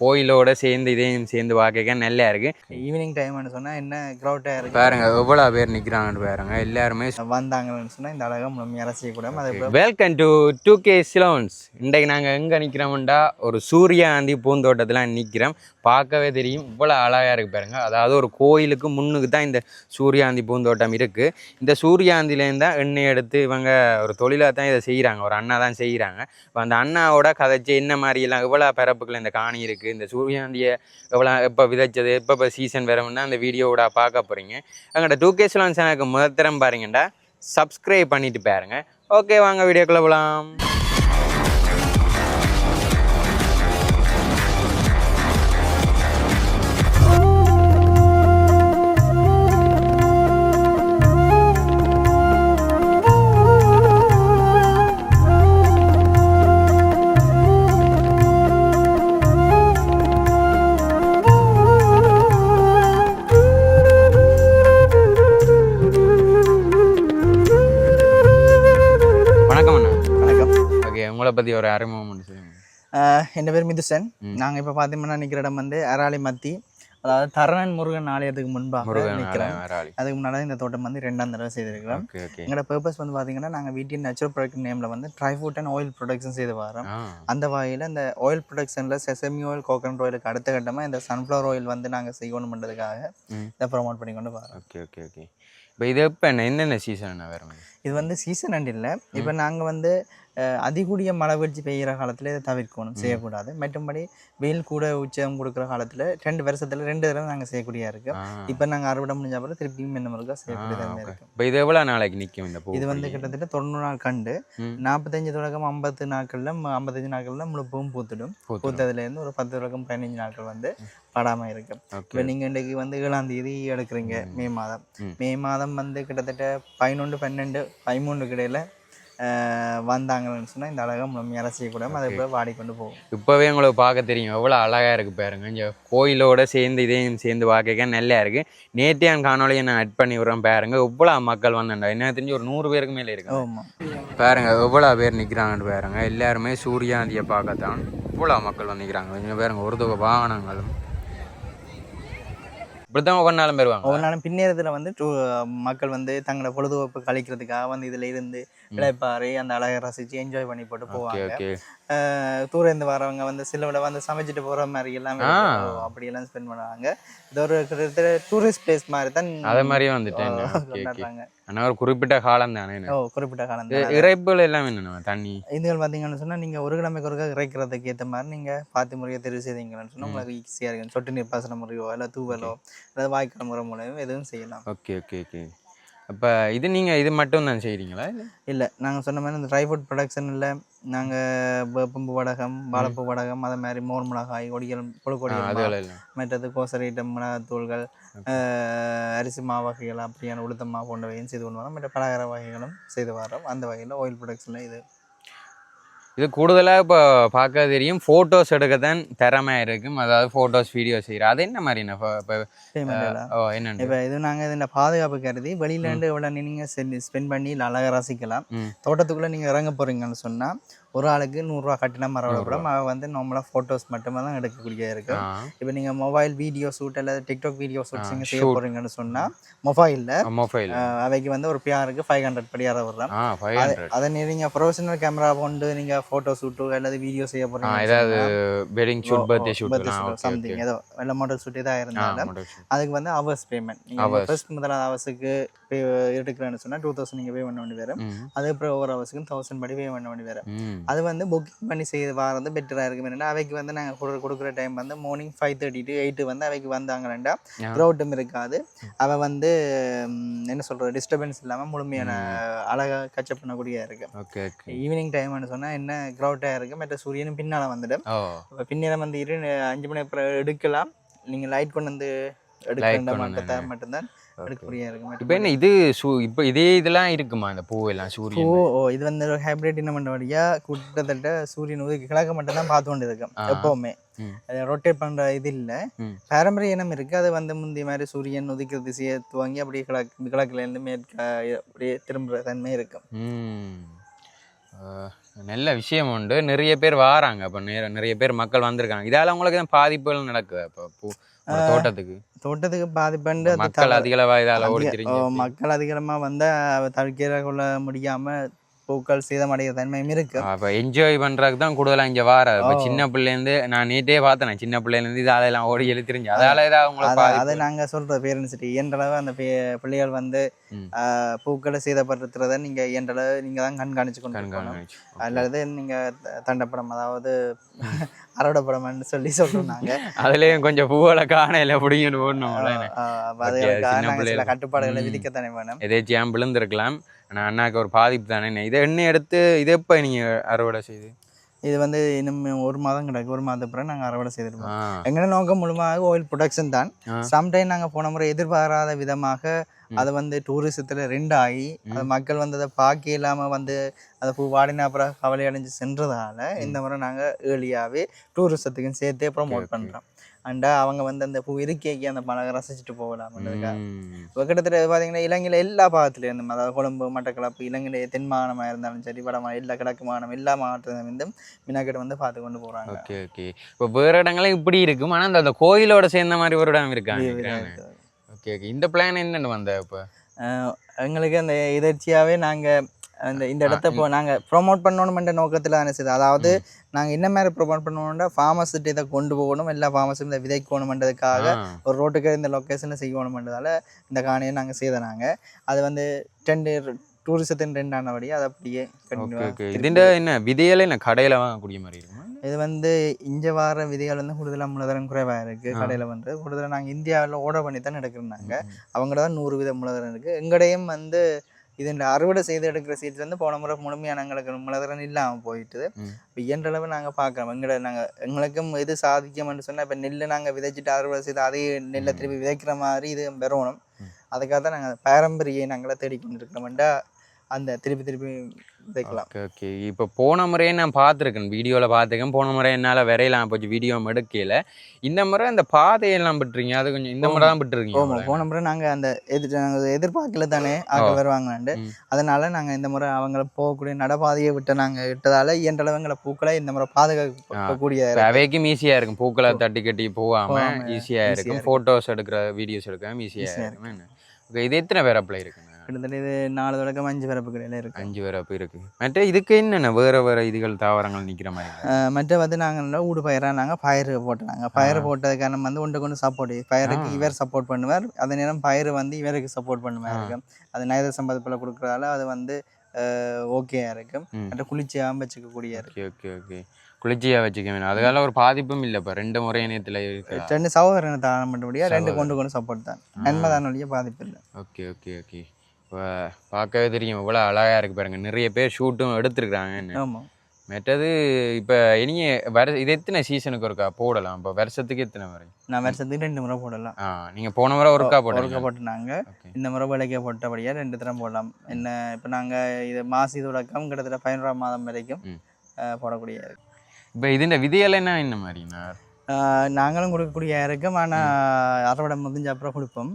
கோயிலோட சேர்ந்து இதையும் சேர்ந்து பார்க்க நல்லா இருக்கு. ஈவினிங் டைம்னு சொன்னா என்ன க்ரௌட்டாக இருக்கு? பாருங்க எவ்வளோ பேர் நிற்கிறாங்கன்னு பாருங்க. எல்லாருமே வந்தாங்கன்னு சொன்னா இந்த அழகா முழுமையாக செய்யக்கூடாது அதே welcome to two K Ceylons இன்றைக்கு நாங்கள் எங்கே நிற்கிறோம்டா ஒரு சூரியகாந்தி பூந்தோட்டத்தில் நிற்கிறோம் பார்க்கவே தெரியும். இவ்வளோ அழகாக இருக்கு பாருங்க. அதாவது ஒரு கோயிலுக்கு முன்னுக்கு தான் இந்த சூரியகாந்தி பூந்தோட்டம் இருக்குது இந்த சூரியகாந்திலேருந்து தான் எண்ணெய் எடுத்து இவங்க ஒரு தொழிலாக தான் இதை செய்கிறாங்க ஒரு அண்ணா தான் செய்கிறாங்க இப்போ அந்த அண்ணாவோட கதைச்சு என்ன மாதிரி எல்லாம் எவ்வளோ பிறப்புக்குள்ள இந்த காணி இருக்குது இந்த சூரியகாந்தியை எவ்வளோ எப்போ விதைச்சது எப்போ இப்போ சீசன் வரும்னா அந்த வீடியோவோட பார்க்க போகிறீங்க எங்கள்கிட்ட டூ கே சிலான் சேனலுக்கு முதத்தரம் பாருங்கண்டா சப்ஸ்கிரைப் பண்ணிட்டு பாருங்க. ஓகே வாங்க வீடியோக்குள்ளே போகலாம் ஒரு அறிமுகம் என் பேர் மிதுசன். ம். நாங்க இப்போ பார்த்தீங்கன்னா நிற்கிற இடம் வந்து அராளி மத்தி. அதாவது தரணன் முருகன் ஆலயத்துக்கு முன்பாக வராளி அதுக்கு முன்னாடி இந்த தோட்டம் வந்து ரெண்டாம் தடவை செய்திருக்கிறோம். எங்களோட பர்பஸ் வந்து பார்த்தீங்கன்னா நாங்கள் வீட்டின் நேச்சுரல் ப்ராடக்ட் நேமில் வந்து dry food and oil production செய்து வரோம். அந்த வகையில் இந்த ஆயில் ப்ரொடக்ஷனில் செசமி ஆயில் கோகனட் ஆயிலுக்கு அடுத்த கட்டமாக இந்த சன்ஃப்ளவர் ஆயில் வந்து நாங்கள் செய்யணுன்றதுக்காக ம். இதை ப்ரொமோட் பண்ணி கொண்டு வரோம். Okay okay okay. இப்போ இது எப்போ என்ன என்னென்ன சீசன் வேறு இது வந்து சீசன் அண்ட் இல்லை. இப்போ நாங்கள் வந்து அதிகூடிய மழை வீழ்ச்சி பெய்கிற காலத்தில் இதை தவிர்க்கணும். செய்யக்கூடாது. மற்றபடி வெயில் கூட உச்சம் கொடுக்குற காலத்தில் ரெண்டு வருஷத்தில் ரெண்டு தடவை நாங்கள் செய்யக்கூடியா இருக்கு. ஆ. இப்போ நாங்கள் அறுவடை முடிஞ்ச அப்புறம் திருப்பியும் என்ன இருக்கா செய்யக்கூடியதாக இருக்கு. இப்போ இது எவ்வளோ நாளைக்கு நிற்கும் இந்த இது வந்து கிட்டத்தட்ட தொண்ணூறு நாள் கண்டு. நாற்பத்தஞ்சு தொடக்கம் ஐம்பத்து நாட்களில் ஐம்பத்தஞ்சு நாட்களில் முழு பூவும் பூத்துடும். பூத்ததுலேருந்து ஒரு பத்து தொடக்கம் பதினஞ்சு நாட்கள் வந்து படாமல் இருக்கு. இப்போ நீங்கள் இன்றைக்கு வந்து ஏழாம் தேதி எடுக்கிறீங்க. மே மாதம். ம். மே மாதம் வந்து கிட்டத்தட்ட பதினொன்று பன்னெண்டு பதிமூணுக்கு இடையில வந்தாங்கன்னு சொன்னால் இந்த அழகாக முழுமையாக செய்யக்கூடாது. அதை போய் வாடிக்கொண்டு போகும் இப்போவே உங்களுக்கு பார்க்க தெரியும். எவ்வளோ அழகாக இருக்குது பாருங்க. இங்கே கோயிலோட சேர்ந்து இதையும் சேர்ந்து பார்க்க நல்லா இருக்குது நேற்றையான் காணொலியை நான் அட் பண்ணி விட்றேன் பாருங்க. எவ்வளோ மக்கள் வந்தாண்டா என்ன தெரிஞ்சு ஒரு நூறு பேருக்கு மேலே இருக்கு பாருங்க எவ்வளோ பேர் நிற்கிறாங்கன்னு பாருங்க. எல்லாருமே சூரியாந்தியை பார்க்கத்தான். இவ்வளோ மக்கள் வந்து நிற்கிறாங்க கொஞ்சம் பாருங்க ஒரு தொகை வாகனங்களும். இப்படித்தான் ஒவ்வொரு நாளும் பெறுவாங்க ஒவ்வொரு நாளும் பின்னேரத்தில் வந்து மக்கள் வந்து தங்களோட பொழுதுபோக்கு கழிக்கிறதுக்காக வந்து இதில் இருந்து இளைப்பாறை அந்த அழகை ரசித்து என்ஜாய் பண்ணி போட்டு போவாங்க. தூரந்து வரவங்க வந்து சிலவிட வந்து சமைச்சிட்டு போகிற மாதிரி எல்லாமே. ஓ, அப்படியெல்லாம் ஸ்பெண்ட் பண்ணுவாங்க. இது ஒரு டூரிஸ்ட் பிளேஸ் மாதிரி தான் அதே மாதிரியே வந்துட்டேன் ஆனால் ஒரு குறிப்பிட்ட காலம் தானே ஓ குறிப்பிட்ட காலம் இது இறைப்புகள் எல்லாம் என்னென்ன தண்ணி? இதுகள் பார்த்தீங்கன்னு சொன்னால் நீங்கள் ஒரு கிழமைக்கு ஒருக்கா இறைக்கிறதுக்கு ஏற்ற மாதிரி நீங்கள் பார்த்து முறையை தெரிவு செய்தீங்கன்னு சொன்னால் உங்களுக்கு ஈஸியாக இருக்கும். சொட்டு நீர் பாசன முறையோ இல்லை தூவலோ அல்லது வாய்க்கால் முறை மூலம் எதுவும் செய்யலாம். ஓகே ஓகே ஓகே அப்போ இது நீங்கள் இது மட்டும் தான் செய்கிறீங்களா இல்லை? இல்லை நாங்கள் சொன்ன மாதிரி இந்த ட்ரை ஃபுட் ப்ரொடக்ஷனில் நாங்கள் வேப்பம்பு வடகம் வாழைப்பூ வடகம் அதே மாதிரி மோர் மிளகாய் ஒடிகள் எல்லாம் மற்றது கோசரீட்டம் மிளகாத்தூள்கள் அஹ், அரிசி மாவு வகைகள் அப்படியான உளுத்தம் மாவு போன்றவையும் செய்து கொண்டு வரோம். மற்ற பலகார வகைகளும் செய்து வரோம். அந்த வகையில் ஆயில் ப்ரொடக்ஷனில் இது இது கூடுதலாக இப்போ பார்க்க தெரியும். ஃபோட்டோஸ் எடுக்கத்தான் திறமையாக இருக்கும். அதாவது ஃபோட்டோஸ் வீடியோ செய்கிறேன் அது என்ன மாதிரி இப்போ ஓ என்னென்ன இப்போ இது நாங்கள் இதில் பாதுகாப்பு கருதி வெளியிலேருந்து எவ்வளோ நீங்கள் ஸ்பெண்ட் பண்ணி அழகாக ரசிக்கலாம். தோட்டத்துக்குள்ளே நீங்கள் இறங்க போகிறீங்கன்னு சொன்னால் ஒரு ஆளுக்கு நூறுரூவா கட்டினம் மரவளப்படம் அவள் வந்து நார்மலாக ஃபோட்டோஸ் மட்டுமே தான் எடுக்கக்கூடிய இருக்கு. இப்போ நீங்கள் மொபைல் வீடியோ ஷூட் அல்லது டிக்டாக் வீடியோ ஷூட்ஸ் நீங்கள் செய்ய. போகிறீங்கன்னு சொன்னால் மொபைலில் மொபைல் அவைக்கு வந்து ஒரு பிஆருக்கு ஃபைவ் ஹண்ட்ரட் படி ஹண்ட்ரட் அதை நீங்கள் ப்ரொஃபஷனல் கேமரா கொண்டு நீங்கள் ஃபோட்டோ ஷூட்டோ அல்லது வீடியோ செய்ய போகிறீங்க ஏதாவது wedding shoot birthday shoot something ஏதோ வெள்ள மாடல் ஷூட் இதாக இருந்தாலும் அதுக்கு வந்து ஹவர்ஸ் பேமெண்ட் நீங்கள். ஃபர்ஸ்ட் முதலாவது ஹவர்ஸுக்கு பே எடுக்கிறேன்னு சொன்னால் டூ தௌசண்ட் நீங்கள் பே பண்ண வேண்டி வரும். அதுக்கப்புறம் ஒவ்வொரு ஹவர்ஸுக்கும் தௌசண்ட் படி பே பண்ண வேண்டி வரும். அது வந்து புக்கிங் பண்ணி செய்து வாரது பெட்டராக இருக்கும். என்னென்னா அவைக்கு வந்து நாங்கள் கொடு கொடுக்குற டைம் வந்து morning five thirty to eight வந்து அவைக்கு வந்தாங்கன்னா க்ரௌட்டும் இருக்காது. அவள் வந்து என்ன சொல்கிறது டிஸ்டர்பன்ஸ் இல்லாமல் முழுமையான அழகாக கச்சப் பண்ணக்கூடிய இருக்கு. ஓகே ஓகே ஈவினிங் டைம்னு சொன்னால் என்ன க்ரௌட்டாக இருக்குது மற்ற சூரியனும் பின்னால் வந்துடும் பின்னேரம் வந்து இரு அஞ்சு மணி அப்புறம் எடுக்கலாம். நீங்கள் லைட் கொண்டு வந்து மட்டும் வந்து. மட்டும்தான் இருக்கு இப்போ என்ன இது சூ இப்போ இதே இதெல்லாம் இருக்குமா இந்த பூ எல்லாம் ஓ சூரியன் ஓ இது வந்து ஒரு ஹைப்ரிட் என்ன பண்ண வழியாக கிட்டத்தட்ட சூரியன் உதவி கிழக்க மட்டும் தான் பார்த்து கொண்டு இருக்கும். எப்போவுமே. ரொட்டேட் பண்ணுற இது இல்லை. பாரம்பரிய இனம் இருக்குது அது வந்து முந்தைய மாதிரி சூரியன் உதிக்கிற திசையை துவங்கி அப்படியே கிழக்கு கிழக்குலேருந்து மேற்க அப்படியே திரும்புகிற தன்மை இருக்கும். நல்ல விஷயம் உண்டு. நிறைய பேர் வாராங்க அப்போ நிறைய பேர் மக்கள் வந்திருக்காங்க. இதால உங்களுக்கு தான் பாதிப்புகள் நடக்குது இப்போ தோட்டத்துக்கு தோட்டத்துக்கு பாதிப்பண்டு மக்கள் தவறு. அதிகளவா இதால மக்கள் அதிகமாக வந்தால் தவிர்க்க கொள்ள முடியாம பூக்கள் சேதமடைகிற தன்மையும் இருக்கு. அப்போ என்ஜாய் பண்றதுக்கு தான் கூடுதலா இங்க வார. இப்போ. சின்ன பிள்ளைலேருந்து நான் நேற்றே பார்த்தேன். சின்ன பிள்ளைலேருந்து இதால எல்லாம் ஓடி எழுதி தெரிஞ்சு. அதால ஏதாவது உங்களுக்கு அதை அதை பாதிப்பு நாங்க சொல்றது பேரண்ட்ஸ் இயன்றளவு அந்த பிள்ளைகள் வந்து பூக்களை சேதப்படுத்துறத நீங்க இயன்றளவு நீங்க தான் கண்காணிச்சு கொண்டு இருக்கணும். அல்லது நீங்க த- தண்டப்படம் அதாவது அறுவடைப்படம்னு சொல்லி சொல்றோம் நாங்க அதுலயும் கொஞ்சம் பூவலை காணையில பிடிங்கன்னு சின்ன நாங்க சில. கட்டுப்பாடுகளை. விதிக்கத்தானே வேணும். எதேச்சியாம் விழுந்திருக்கலாம். ஆனால் அண்ணாக்கு ஒரு பாதிப்பு தானே? இதை எண்ணெய் எடுத்து இதை எப்போ நீங்க அறுவடை செய்து? இது வந்து இன்னும் ஒரு மாதம் கிடக்கு. ஒரு மாதம் பிறகு நாங்க அறுவடை செய்திருப்போம். ஆ. எங்களோட நோக்கம் முழுமையாக ஆயில் ப்ரொடக்ஷன் தான். சம்டைம் நாங்கள் போன முறை எதிர்பாராத விதமாக. அது வந்து டூரிசத்தில் ரெண்டாகி அது மக்கள் வந்து அதை பார்க்க இல்லாமல் வந்து அதை பூ வாடின அப்புறம் கவலை அடைஞ்சு சென்றதால இந்த முறை நாங்கள் ஏர்லியாகவே டூரிசத்துக்கும் சேர்த்தே ப்ரொமோட். பண்ணுறோம் அண்டா அவங்க வந்து அந்த பூ இருக்கைக்கு அந்த பழக ரசிச்சுட்டு போகலாம்ன்றதுக்காக. இப்போ கிட்டத்தட்ட பார்த்தீங்கன்னா இலங்கையில் எல்லா பாகத்துலேருந்தும் அதாவது கொழும்பு மட்டக்களப்பு இலங்கையில தென் மாகாணமாக இருந்தாலும் சரி வட எல்லா கிழக்கு மாகாணம் எல்லா மாவட்டத்திலிருந்தும் மினாக்கிட்ட வந்து பார்த்து கொண்டு போகிறாங்க ஓகே ஓகே. இப்போ வேற இடங்களும் இப்படி இருக்கும். ஆனா அந்த அந்த கோயிலோட சேர்ந்த மாதிரி ஒரு இடம் இருக்காங்க. Okay okay. இந்த பிளான் என்னன்னு வந்த இப்போ? எங்களுக்கு அந்த எதர்ச்சியாகவே நாங்கள் அந்த இந்த இடத்த போ நாங்கள் ப்ரொமோட் பண்ணணுமென்ற நோக்கத்தில் தானே செய்தோம் அதாவது நாங்கள் என்ன மாதிரி ப்ரொமோட் பண்ணணும்னா ஃபார்மஸ்கிட்ட இதை கொண்டு போகணும் எல்லா ஃபார்மஸும் இதை விதைக்கணுமென்றதுக்காக ஒரு ரோட்டுக்கு இந்த லொக்கேஷனில் செய்யணுமென்றதால இந்த காணியை நாங்கள் செய்தனாங்க அது வந்து ரெண்டு டூரிசத்தின் ரெண்டானபடி அதை அப்படியே இதுண்ட என்ன விதையில என்ன கடையில வாங்கக்கூடிய மாதிரி இருக்குமா? இது வந்து இங்க வர விதைகள் வந்து கூடுதலாக மூலதனம் குறைவாக இருக்குது. கடையில் வந்து. கூடுதலாக நாங்கள் இந்தியாவில் ஆர்டர் பண்ணி தான் எடுக்கிறோம் அவங்கள தான் நூறு வித மூலதனம் இருக்குது எங்கடையும் வந்து இதன் அறுவடை செய்து எடுக்கிற சீட்ஸ் வந்து போன முறை முழுமையான எங்களுக்கு மூலதனம் இல்லாமல் போயிட்டுது. ம். இப்போ இயன்றளவு நாங்கள் பார்க்குறோம் எங்களை நாங்கள் எங்களுக்கும் எது சாதிக்கணும்னு சொன்னால் இப்போ நெல் நாங்கள் விதைச்சிட்டு அறுவடை செய்து அதே நெல்லை திருப்பி விதைக்கிற மாதிரி இது பெறணும். அதுக்காக தான் நாங்கள் பாரம்பரிய நாங்களே தேடிக்கொண்டு இருக்கிறோம்டா அந்த திருப்பி திருப்பி விதைக்கலாம் ஓகே ஓகே இப்போ போன முறையே நான் பார்த்துருக்கேன். வீடியோவில் பார்த்துருக்கேன். போன முறை என்னால் விரையலாம் போச்சு. வீடியோ எடுக்கல இந்த முறை அந்த பாதையெல்லாம் விட்டுறீங்க அது கொஞ்சம் இந்த முறை தான் ஓமா விட்டுருக்கீங்க போன முறை நாங்கள் அந்த எதிர் நாங்கள் எதிர்பார்க்கல தானே? வருவாங்களாண்டு ம். அதனால நாங்கள் இந்த முறை அவங்கள போகக்கூடிய நடபாதையை விட்டு நாங்கள் விட்டதால இயன்றளவு எங்களை பூக்களை இந்த முறை பாதுகாக்கக்கூடிய அவைக்கும் ஈஸியாக இருக்கும். பூக்களை தட்டி கட்டி போகாம ஈஸியாக இருக்கும். ஃபோட்டோஸ் எடுக்கிற வீடியோஸ் எடுக்காம ஈஸியாக இருக்கும். இது எத்தனை பேரப்பில் இருக்குங்க? கிட்டத்தட்ட இது நாலு தொடக்கம் அஞ்சு பிறப்பு கடையில் இருக்கு. அஞ்சு பேரப்பு இருக்கு. மற்ற இதுக்கு என்னென்ன? வேற வேற இதுகள் தாவரங்கள் நிற்கிற மாதிரி மற்ற வந்து நாங்கள் ஊடு பயிராக நாங்கள் பயிர் போட்டுனாங்க. பயிர் போட்டது காரணம் வந்து ஒன்று கொண்டு சப்போர்ட் பயிருக்கு. இவர் சப்போர்ட் பண்ணுவார். அதே நேரம் பயிர் வந்து இவருக்கு சப்போர்ட் பண்ணுவார் அது நயத சம்பதத்தில் கொடுக்குறதால அது வந்து ஓகேயா இருக்கும். மற்ற குளிர்ச்சியாக வச்சுக்கக்கூடிய இருக்கு. ஓகே ஓகே ஓகே குளிர்ச்சியாக வச்சுக்க வேணும். அதனால ஒரு பாதிப்பும் இல்லை இப்போ. ரெண்டு முறை இணையத்தில் இருக்கு? ரெண்டு சகோதரனை தானம் பண்ணும்படியா ரெண்டு சகோதரன். கொண்டு கொண்டு சப்போர்ட் தான். நன்மை தான் பாதிப்பு இல்லை. ஓகே ஓகே ஓகே இப்போ பார்க்கவே தெரியும். இவ்வளோ அழகாக இருக்கு பாருங்க. நிறைய பேர் ஷூட்டும் எடுத்துருக்குறாங்க ஆமாம் மற்றது இப்போ இனிய வர இது எத்தனை சீசனுக்கு ஒருக்கா போடலாம்? இப்போ வருஷத்துக்கு எத்தனை வரை நான் வருஷத்துக்கு ரெண்டு முறை போடலாம். ஆ நீங்கள் போன முறை ஒருக்கா ஒருக்கா போட்டீங்க போட்டுனாங்க இந்த முறை விலைக்க போட்டபடியா ரெண்டு தரம் போடலாம். என்ன இப்போ நாங்கள் இது மாசி தொடக்கம் கிட்டத்தட்ட பதினோராம் மாதம் வரைக்கும் போடக்கூடிய இப்போ இதுஇந்த விதையெல்லாம் என்ன என்ன அஹ், நாங்களும் கொடுக்கக்கூடிய இருக்கும் ஆனால் அறுவடை முடிஞ்ச அப்புறம் கொடுப்போம்.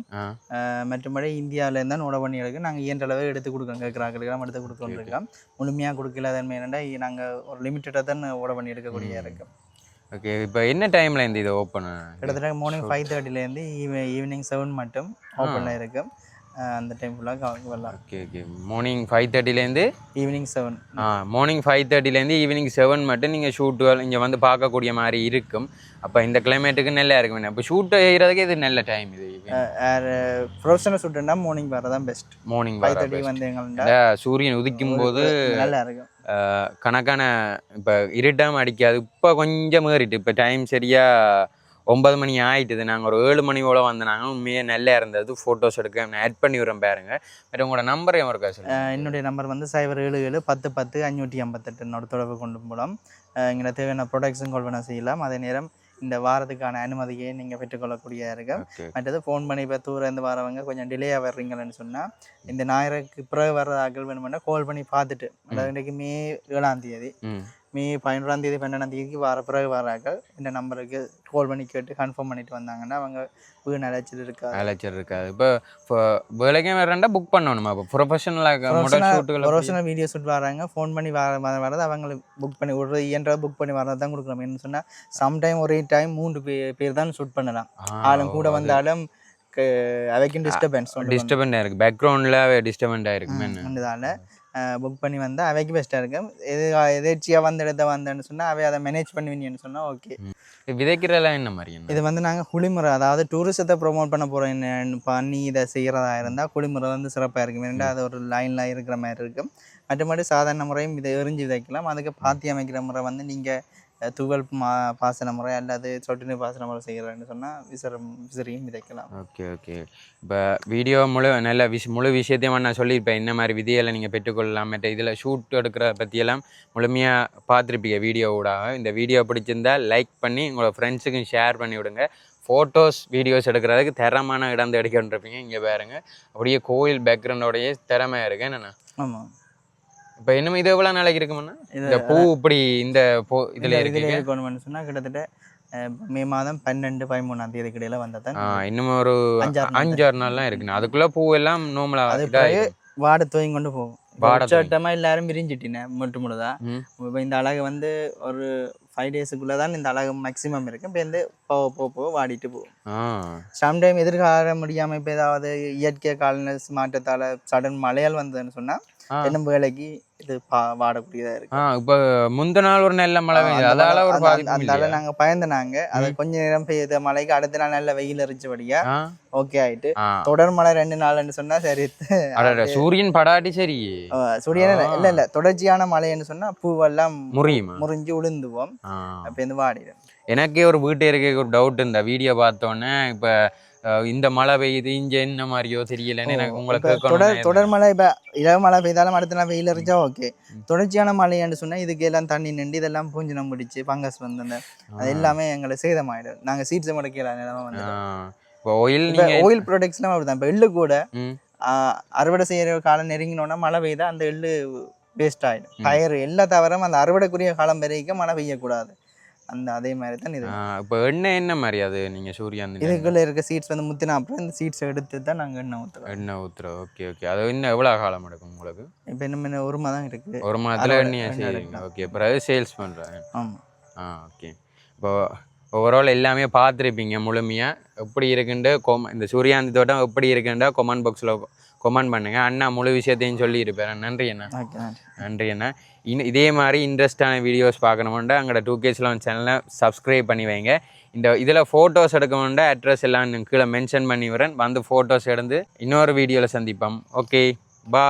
மற்றபடி இந்தியாவிலேருந்து தான் நோட பண்ணி இருக்கு நாங்கள் இயன்ற அளவு எடுத்து கொடுக்கோம் கேட்குறாங்களுக்கு நம்ம எடுத்து கொடுத்துட்டு இருக்கோம். முழுமையாக கொடுக்கல தன்மை என்னென்னா நாங்கள் ஒரு லிமிட்டடாக தான் ஓட பண்ணி எடுக்கக்கூடிய இருக்கும் ஓகே இப்போ என்ன டைமில் இந்த இது ஓப்பன் கிட்டத்தட்ட மார்னிங் ஃபைவ் தேர்ட்டிலேருந்து ஈவினிங் செவன் மட்டும் ஓப்பனில் இருக்கும் அஹ், அந்த டைம் ஃபுல்லாக வரலாம். ஓகே ஓகே மார்னிங் ஃபைவ் தேர்ட்டிலேருந்து ஈவினிங் செவன் ஆ மார்னிங் ஃபைவ் தேர்ட்டிலேருந்து ஈவினிங் செவன் மட்டும் நீங்கள் ஷூட்டுகள் இங்கே வந்து பார்க்கக்கூடிய மாதிரி இருக்கும். அப்போ இந்த கிளைமேட்டுக்கு நல்லா இருக்கும். இப்போ ஷூட் செய்கிறதுக்கு இது நல்ல டைம் இது ப்ரொஃபஷனல் ஸ்டூடெண்ட்னா மார்னிங் வர தான் பெஸ்ட் மார்னிங் ஃபைவ் தேர்ட்டி வந்து எங்கள்கிட்ட வர சூரியன் உதிக்கும் போது நல்லா இருக்கும். கணக்கான இப்போ இருட்டாமல் அடிக்காது. இப்போ கொஞ்சம் ஏறிட்டு இப்போ டைம் சரியா ஒன்பது மணி ஆயிட்டுது. நாங்கள் ஒரு ஏழு மணி போல வந்தனாங்க உண்மையே நல்லா இருந்தது ஃபோட்டோஸ் எடுக்க நான் ஆட் பண்ணி விடுறேன் பாருங்க. பட் உங்களோட நம்பர் எவன் இருக்கா அஹ் என்னுடைய நம்பர் வந்து சைபர் ஏழு ஏழு பத்து பத்து அஞ்சூற்றி ஐம்பத்தெட்டு என்னோட தொடர்பு கொண்டு போகலாம் எங்களை தேவையான ப்ரொடக்ட்ஸும் கொள்வன செய்யலாம். அதே நேரம் இந்த வாரத்துக்கான அனுமதியை நீங்கள் பெற்றுக்கொள்ளக்கூடிய இருக்கும் மற்றது ஃபோன் பண்ணி இப்போ தூரம் இருந்து வரவங்க கொஞ்சம் டிலேயாக வர்றீங்கன்னு சொன்னால் இந்த ஞாயிறுக்கு பிறகு வர்ற ஆக்கள் வேணுமென்னா கால் பண்ணி பார்த்துட்டு அதாவது இன்றைக்கு மே ஏழாம் தேதி. ம் மே பதினொன்றாம் தேதி பன்னெண்டாம் தேதிக்கு வர பிறகு வராக்கள் இந்த நம்பருக்கு கால் பண்ணி கேட்டு கன்ஃபார்ம் பண்ணிட்டு வந்தாங்கன்னா அவங்க வீடு நிலைச்சிட்டு இருக்காது அலைச்சல் இருக்காது இப்போ வேலைக்கும் வரேன்டா புக் பண்ணணுமா? இப்போ ப்ரொஃபஷனலாக ப்ரொஃபஷனல் வீடியோ ஷூட் வராங்க. ஃபோன் பண்ணி வர வர- வரது அவங்களுக்கு புக் பண்ணி ஒரு இயன்ற புக் பண்ணி வரது தான் கொடுக்குறோம். என்ன சொன்னால் சம்டைம் ஒரே டைம் மூன்று பேர் தான் ஷூட் பண்ணலாம். ஆளும் கூட வந்தாலும் அவைக்கும் டிஸ்டர்பன்ஸ் டிஸ்டர்பண்டாக இருக்குது பேக்ரவுண்டில் டிஸ்டர்பண்டாக இருக்கு. என்ன? வந்ததால் புக் பண்ணி வந்தால் அவைக்கு பெஸ்ட்டாக இருக்கும். எது எதேச்சியாக வந்த இடத்த வந்தேன்னு சொன்னால் அவை அதை மேனேஜ் பண்ணுவீங்கன்னு சொன்னால் ஓகே விதைக்கிறதெல்லாம் என்ன மாதிரி இது வந்து நாங்கள் குளிமுறை அதாவது டூரிசத்தை ப்ரொமோட் பண்ண போகிறோம் பண்ணி இதை செய்கிறதா இருந்தால் குளிமுறை வந்து சிறப்பாக இருக்கும். ஏன்னா அது ஒரு லைனில் இருக்கிற மாதிரி இருக்கும். மற்றபடி சாதாரண முறையும் இதை எரிஞ்சு விதைக்கலாம். அதுக்கு பாத்தி அமைக்கிற முறை வந்து நீங்கள் துகள் மா பாசன முறை அல்லது சொட்டு நீர் பாசன முறை செய்கிறேன்னு சொன்னால் விசிறம் விசிறியும் விதைக்கலாம். Okay okay. இப்போ வீடியோ முழு நல்ல விஷ் முழு விஷயத்தையும் நான் சொல்லியிருப்பேன். என்ன மாதிரி விதிகளை நீங்கள் பெற்றுக்கொள்ளலாம் மற்ற இதில் ஷூட் எடுக்கிற பற்றியெல்லாம் முழுமையாக பார்த்துருப்பீங்க வீடியோவோட இந்த வீடியோ பிடிச்சிருந்தா லைக் பண்ணி உங்களோட ஃப்ரெண்ட்ஸுக்கும் ஷேர் பண்ணி விடுங்க. ஃபோட்டோஸ் வீடியோஸ் எடுக்கிறதுக்கு தரமான இடம் எடுக்கின்றப்பீங்க இங்கே பாருங்க. அப்படியே கோயில் பேக்ரவுண்டோடயே திறமையாக இருக்கு. என்னண்ணா? ஆமாம் இப்போ இன்னும் இது எவ்வளோ நாளைக்கு இருக்குமுன்னா இது இந்த பூ இப்படி இந்த பூ இதில் இருக்கு. இருக்கணும்னு சொன்னால் கிட்டத்தட்ட மே மாதம் பன்னெண்டு பதிமூணாம் தேதி இடையில வந்தால் தான் ஆ, இன்னும் ஒரு அஞ்சாறு நாள். அஞ்சாறு நாள்லாம் இருக்குண்ணா. அதுக்குள்ளே பூ எல்லாம் அது நார்மலாக பிறகு வாட தூங்கி கொண்டு போகும். உச்சட்டமாக எல்லாரும் விரிஞ்சிட்டினேன் முட்டு முழுதா. இப்போ இந்த அழகு வந்து ஒரு ஃபைவ் டேஸுக்குள்ளே தான் இந்த அழகு மேக்ஸிமம் இருக்கும் இப்போ வந்து போக போக போக வாடிட்டு போகும். சம்டைம் எதிர்கால முடியாமல் இப்போ ஏதாவது இயற்கை காலநிலை மாற்றத்தால் சடன் மழையால் வந்ததுன்னு சொன்னால் என்ன வேலைக்கு இது பா வாடக்கூடியதாக இருக்கு. இப்போ முந்த நாள் ஒரு நல்ல மழை பெய்யுது. அதால ஒரு இல்லையா? நாங்கள் பயந்துனாங்க. அது கொஞ்ச நேரம் பெய்யுது மழைக்கு அடுத்த நாள் நல்ல வெயில் எரிச்சபடியா ஆ. ஓகே ஆயிட்டு. தொடர் மழை ரெண்டு நாள்னு சொன்னா சரி. சூரியன் படாட்டி சரி. சூரியன் இல்ல இல்ல தொடர்ச்சியான மழைன்னு சொன்னா பூவெல்லாம் முறியுமா? முறிஞ்சு உளுந்துவோம். ஆ. அப்ப இருந்து வாடிடும். எனக்கே ஒரு வீட்டு இருக்க ஒரு டவுட் இந்த வீடியோ பார்த்தோன்னே இப்போ இந்த மழை பெய்யுது இங்க என்ன மாதிரியோ தெரியலன்னு எனக்கு உங்களை இப்ப தொடர் தொடர் மழை இப்ப இரவு மழை பெய்தாலும் அடுத்த நாள் வெயில் எரிஞ்சா ஓகே தொடர்ச்சியான மழைன்னு சொன்னா இதுக்கு எல்லாம் தண்ணி நின்று இதெல்லாம் பூஞ்சினம் பிடிச்சு ஃபங்கஸ் வந்து அது எல்லாமே எங்களை சேதமாயிடும். நாங்க சீட்ஸ் முடக்கிற நிலைமை வந்து இப்போ நீங்க ஆயில் ப்ராடக்ட்ஸ்லாம் அப்படிதான். இப்ப எள்ளு கூட அறுவடை செய்யற காலம் நெருங்கினோன்னா மழை பெய்தா அந்த எள்ளு வேஸ்ட் ஆயிடும். பயிர் எல்லா தவிர அந்த அறுவடைக்குரிய காலம் வரைக்கும் மழை பெய்யக்கூடாது. அந்த அதே மாதிரி தான் இது. இப்போ எண்ணெய் என்ன மாதிரி அது நீங்க சூரியன் இதுக்குள்ள இருக்க சீட்ஸ் வந்து முத்தினா அப்புறம் இந்த சீட்ஸ் எடுத்து தான் நாங்க எண்ணெய் ஊற்றுறோம் எண்ணெய் ஊத்துறோம். ஓகே ஓகே அது இன்னும் எவ்வளோ காலம் எடுக்கும் உங்களுக்கு? இப்போ இன்னும் ஒரு மாதம் இருக்கு. ஒரு மாதத்துல எண்ணெயை செய்வீங்க. ஓகே பிறகு சேல்ஸ் பண்ணுறேன் ஆமா. ஆ ஓகே இப்போ ஓவரால் எல்லாமே பார்த்துருப்பீங்க முழுமையாக எப்படி இருக்குன்ட்டு கொம் இந்த சூரியாந்தி தோட்டம் எப்படி இருக்குன்றா கொமெண்ட் பாக்ஸில் கொமெண்ட் பண்ணுங்க. அண்ணா முழு விஷயத்தையும் சொல்லியிருப்பேன் நன்றி அண்ணா. நன்றி அண்ணா. இன்னும் இதே மாதிரி இன்ட்ரெஸ்டான வீடியோஸ் பார்க்கணுமெண்டா அங்கட டூ கேஸ் லெவன் சேனலை சப்ஸ்கிரைப் பண்ணி வைங்க. இந்த இதில் ஃபோட்டோஸ் எடுக்கணுண்டா அட்ரஸ் எல்லாம் கீழே மென்ஷன் பண்ணி வரேன் வந்து ஃபோட்டோஸ் எடுத்து இன்னொரு வீடியோவில் சந்திப்போம். ஓகே பா